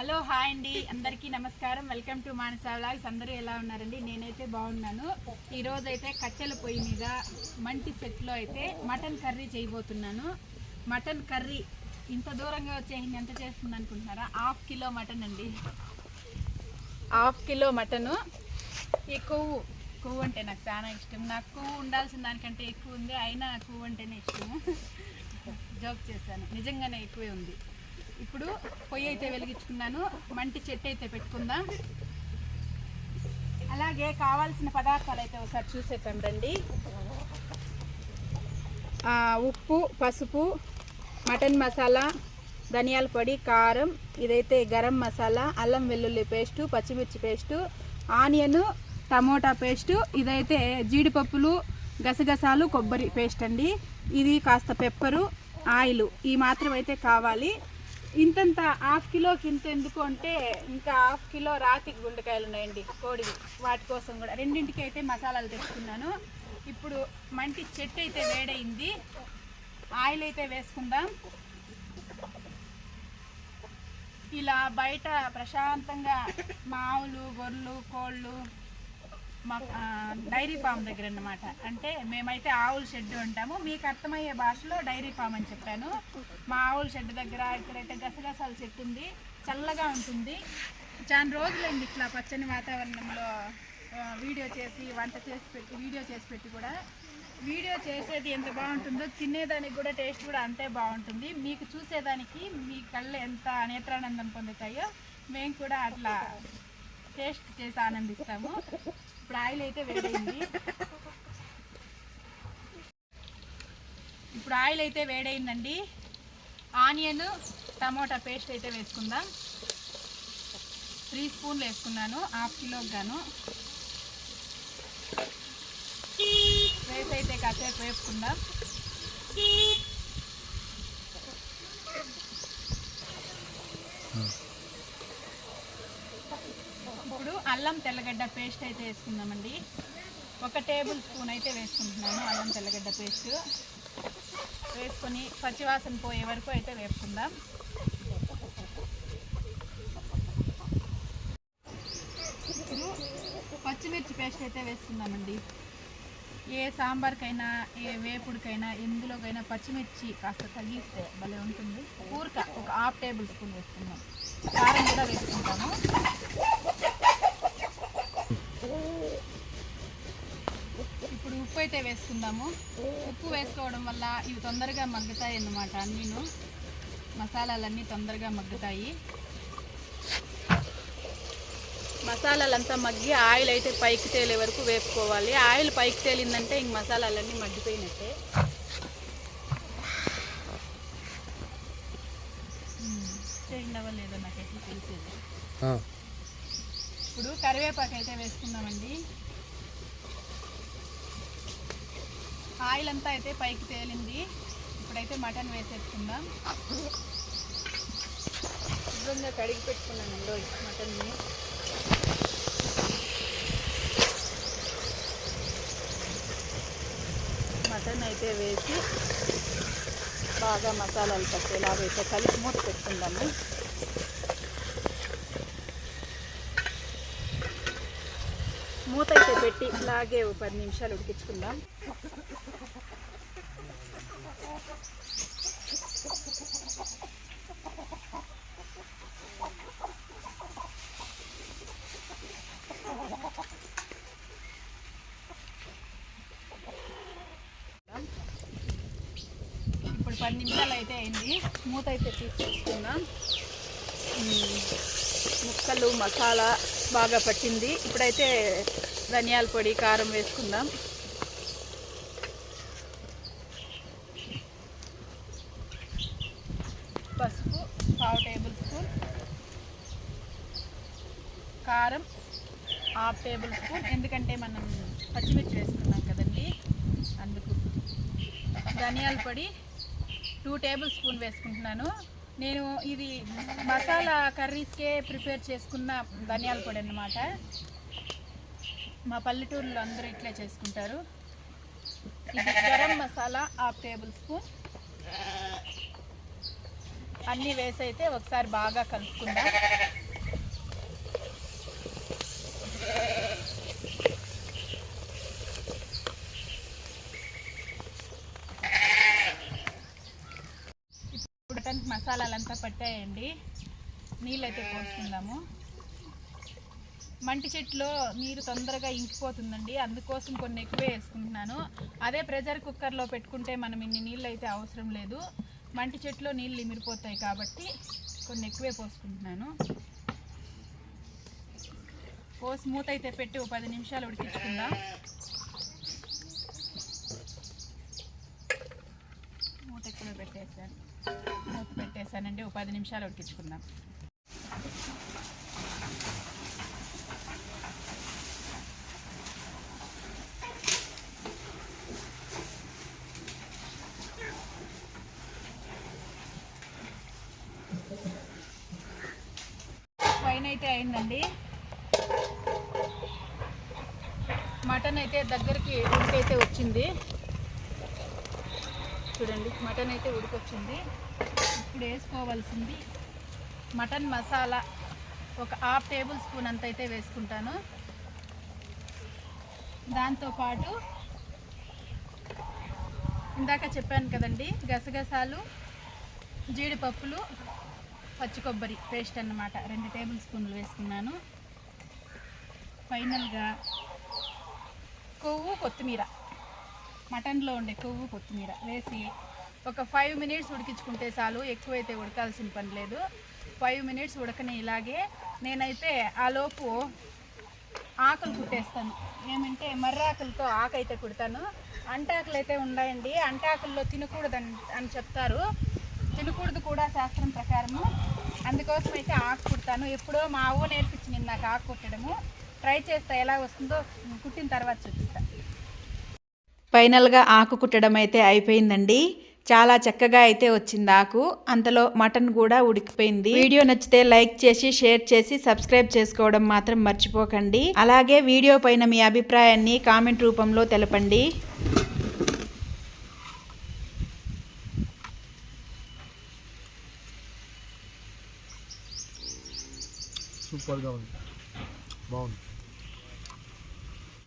Hello hi అండి. అందరికీ నమస్కారం. Welcome to Manasa vlogs. అందరూ ఎలా ఉన్నారండి? నేనైతే బాగున్నాను. ఈరోజు అయితే కట్టెల పొయ్యి మీద మంటి సెట్లో అయితే మటన్ కర్రీ చేయబోతున్నాను. మటన్ కర్రీ ఇంత దూరంగా వచ్చేసింది. ఎంత చేస్తుంది అనుకుంటున్నారా? హాఫ్ కిలో మటన్ అండి. Half kilo mutton. ఈ కొవ్వు. కొవ్వు అంటే నాకు చాలా ఇష్టం. నాకు కొవ్వు ఉండాల్సిన దానికంటే ఎక్కువ ఉంది. అయినా కొవ్వు అంటేనే ఇష్టము. జోక్ చేశాను. నిజంగానే ఎక్కువే ఉంది. ఇప్పుడు పొయ్యి అయితే వెలిగించుకున్నాను మంటి చెట్టు అయితే పెట్టుకుందాం. అలాగే కావాల్సిన పదార్థాలు అయితే ఒకసారి చూసేద్దాం రండి. ఉప్పు పసుపు మటన్ మసాలా ధనియాల పొడి కారం ఇదైతే గరం మసాలా అల్లం వెల్లుల్లి పేస్టు పచ్చిమిర్చి పేస్టు ఆనియన్ టమోటా పేస్టు ఇదైతే జీడిపప్పులు గసగసాలు కొబ్బరి పేస్ట్ అండి. ఇది కాస్త పెప్పరు ఆయిల్ ఈ మాత్రం అయితే కావాలి. ఇంతంత హాఫ్ కిలోకి ఇంత ఎందుకు అంటే ఇంకా హాఫ్ కిలో రాతి గుండెకాయలు ఉన్నాయండి కోడివి. వాటి కోసం కూడా రెండింటికి అయితే మసాలాలు తెచ్చుకున్నాను. ఇప్పుడు మంటి చెట్టు అయితే వేడైంది. ఆయిల్ అయితే వేసుకుందాం. ఇలా బయట ప్రశాంతంగా మావులు గొర్రెలు కోళ్ళు మా డైరీ ఫామ్ దగ్గర అన్నమాట అంటే మేమైతే ఆవుల షెడ్ ఉంటాము. మీకు అర్థమయ్యే భాషలో డైరీ ఫామ్ అని చెప్పాను. మా ఆవుల షెడ్ దగ్గర ఇక్కడైతే గసగసాల చెట్టు ఉంది. చల్లగా ఉంటుంది. చాలా రోజులైంది ఇట్లా పచ్చని వాతావరణంలో వీడియో చేసి వంట చేసి పెట్టి వీడియో చేసి పెట్టి కూడా. వీడియో చేసేది ఎంత బాగుంటుందో తినేదానికి కూడా టేస్ట్ కూడా అంతే బాగుంటుంది. మీకు చూసేదానికి మీ కళ్ళు ఎంత నేత్రానందం పొందుతాయో మేము కూడా అట్లా టేస్ట్ చేసి ఆనందిస్తాము. ఇప్పుడు ఆయిల్ అయితే వేడైంది. ఇప్పుడు ఆయిల్ అయితే వేడైందండి. ఆనియన్ టమోటా పేస్ట్ అయితే వేసుకుందాం. త్రీ స్పూన్లు వేసుకున్నాను హాఫ్ కిలోకి గాను. వేసి అయితే కాసేపు వేసుకుందాం ఇప్పుడు అల్లం తెల్లగడ్డ పేస్ట్ అయితే వేసుకుందామండి. ఒక టేబుల్ స్పూన్ అయితే వేసుకుంటున్నాను అల్లం తెల్లగడ్డ పేస్ట్. వేసుకొని పచ్చివాసన పోయే వరకు అయితే వేపుకుందాం. పచ్చిమిర్చి పేస్ట్ అయితే వేసుకుందామండి. ఏ సాంబార్కైనా ఏ వేపుడికైనా ఎందులోకైనా పచ్చిమిర్చి కాస్త తగ్గిస్తే భలే ఉంటుంది. ఊరిక ఒక హాఫ్ టేబుల్ స్పూన్ వేసుకుందాం. కారం కూడా వేసుకుంటాము ఇప్పుడు ఉప్పు అయితే వేసుకుందాము. ఉప్పు వేసుకోవడం వల్ల ఇవి తొందరగా మగ్గుతాయి అన్నమాట అన్నీను మసాలాలన్నీ తొందరగా మగ్గుతాయి. మసాలాలంతా మగ్గి ఆయిల్ అయితే పైకి తేలే వరకు వేపుకోవాలి. ఆయిల్ పైకి తేలిందంటే ఇంక మసాలాలన్నీ మగ్గిపోయినట్టే. చేయండి అవ్వలేదో నాకు ఎట్లా తెలిసేది ఇప్పుడు కరివేపాకు అయితే వేసుకుందామండి. ఆయిల్ అంతా అయితే పైకి తేలింది. ఇప్పుడైతే మటన్ వేసేసుకుందాం. శుభ్రంగా కడిగి పెట్టుకున్నానండి మటన్ని. మటన్ అయితే వేసి బాగా మసాలాలు పట్టేలాగా అయితే కలిపి మూత పెట్టుకుందాము. మూత అయితే పెట్టి ఇలాగే ఒక పది నిమిషాలు ఉడికించుకుందాం. పది నిమిషాలు అయితే అయింది. మూత అయితే తీసుకొస్తున్నాం ముక్కలు మసాలా బాగా పట్టింది. ఇప్పుడైతే ధనియాల పొడి కారం వేసుకుందాం. పసుపు పావు టేబుల్ స్పూన్. కారం హాఫ్ టేబుల్ స్పూన్. ఎందుకంటే మనం పచ్చిమిర్చి వేసుకున్నాం కదండి. అందుకు ధనియాల పొడి టూ టేబుల్ స్పూన్ వేసుకుంటున్నాను. నేను ఇది మసాలా కర్రీస్కే ప్రిపేర్ చేసుకున్న ధనియాల పొడి అన్నమాట. మా పల్లెటూరులో అందరూ ఇట్లే చేసుకుంటారు. ఇది garam masala half table spoon. అన్నీ వేసైతే ఒకసారి బాగా కలుపుకుందాం. ఇప్పుడు మటన్కి మసాలాలంతా పట్టాయండి. నీళ్ళైతే పోసుకుందాము. మంటి చెట్టులో నీరు తొందరగా ఇంకిపోతుందండి. అందుకోసం కొన్ని ఎక్కువే వేసుకుంటున్నాను. అదే ప్రెషర్ కుక్కర్లో పెట్టుకుంటే మనం ఇన్ని నీళ్ళు అయితే అవసరం లేదు. మంటి చెట్టులో నీళ్ళు ఇమిరిపోతాయి కాబట్టి కొన్ని ఎక్కువే పోసుకుంటున్నాను. పోసి మూత అయితే పెట్టి ఒక పది నిమిషాలు ఉడికించుకుందాం మూత ఎక్కువ పెట్టేసాను మూత పెట్టేసానండి ఒక పది నిమిషాలు ఉడికించుకుందాం. పైన అయితే అయిందండి. మటన్ అయితే దగ్గరికి ఉడికైతే వచ్చింది. చూడండి మటన్ అయితే ఉడికొచ్చింది. ఇప్పుడు వేసుకోవాల్సింది మటన్ మసాలా. ఒక హాఫ్ టేబుల్ స్పూన్ అంత అయితే వేసుకుంటాను. దాంతోపాటు ఇందాక చెప్పాను కదండి గసగసాలు జీడిపప్పులు పచ్చి కొబ్బరి పేస్ట్ అన్నమాట. రెండు టేబుల్ స్పూన్లు వేసుకున్నాను. ఫైనల్గా కొవ్వు కొత్తిమీర. మటన్లో ఉండే కొవ్వు కొత్తిమీర వేసి ఒక ఫైవ్ మినిట్స్ ఉడికించుకుంటే చాలు ఎక్కువైతే ఉడకాల్సిన పని లేదు. ఫైవ్ మినిట్స్ ఉడకని ఇలాగే నేనైతే ఆ లోపు ఆకులు కుట్టేస్తాను. ఏమంటే మర్రాకులతో ఆకు అయితే కుడతాను. అంటాకులు అయితే ఉన్నాయండి అంటాకుల్లో తినకూడదని అని చెప్తారు. తినకూడదు కూడా శాస్త్రం ప్రకారము. అందుకోసం అయితే ఆకు కుడతాను. ఎప్పుడో మా అవ్వ నేర్పించింది నాకు ఆకు కుట్టడము. ట్రై చేస్తా ఎలా వస్తుందో కుట్టిన తర్వాత చూపిస్తాను ఫైనల్గా ఆకు కుట్టడం అయితే అయిపోయిందండి. చాలా చక్కగా అయితే వచ్చింది ఆకు. అంతలో మటన్ కూడా ఉడికిపోయింది. వీడియో నచ్చితే లైక్ చేసి షేర్ చేసి సబ్స్క్రైబ్ చేసుకోవడం మాత్రం మర్చిపోకండి. అలాగే వీడియో పైన మీ అభిప్రాయాన్ని కామెంట్ రూపంలో తెలపండి. సూపర్గా ఉంది. బాగుంది.